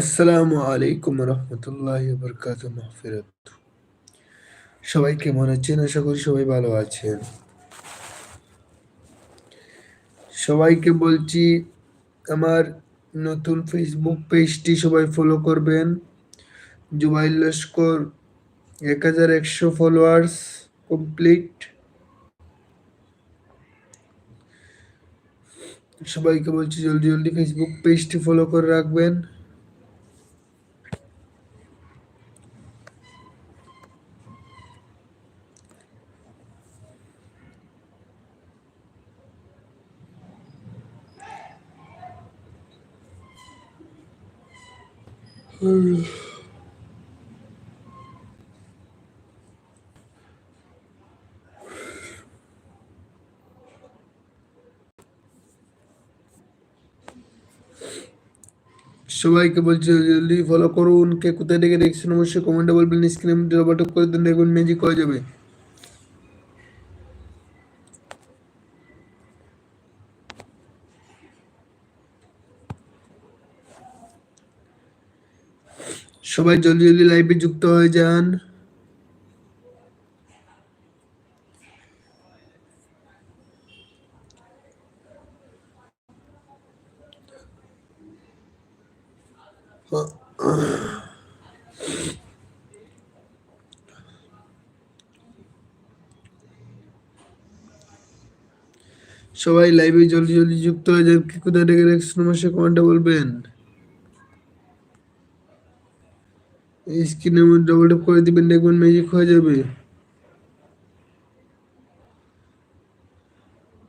আসসালামু আলাইকুম রহমতুল্লাহ বরকাত মাহফিরাত সবাই কেমন আছেন? আশা করি সবাই ভালো আছেন। সবাইকে বলছি, আমার নতুন ফেসবুক পেজটি সবাই ফলো করবেন। জুবাইল লস্কর এক হাজার একশো ফলোয়ার্স কমপ্লিট সবাইকে বলছি, জলদি জলদি ফেসবুক পেজটি ফলো করে রাখবেন। সবাইকে বলছি, জলদি ফলো করুন। কে কোথায় থেকে দেখছেন অবশ্যই কমেন্টে বলবেন স্ক্রিনে ডবল টপ করে দেন দেখবেন ম্যাজিক হয়ে যাবে। সবাই জলদি জলদি লাইভে যুক্ত হয়ে যান। সবাই লাইভে জলদি জলদি যুক্ত হয়ে যান। কি কোথায় থেকে দেখছেন? অবশ্যই কমেন্টে বলবেন। স্ক্রিনের মধ্যে ডবল করে দিবেন দেখবেন ম্যাজিক হয়ে যাবে।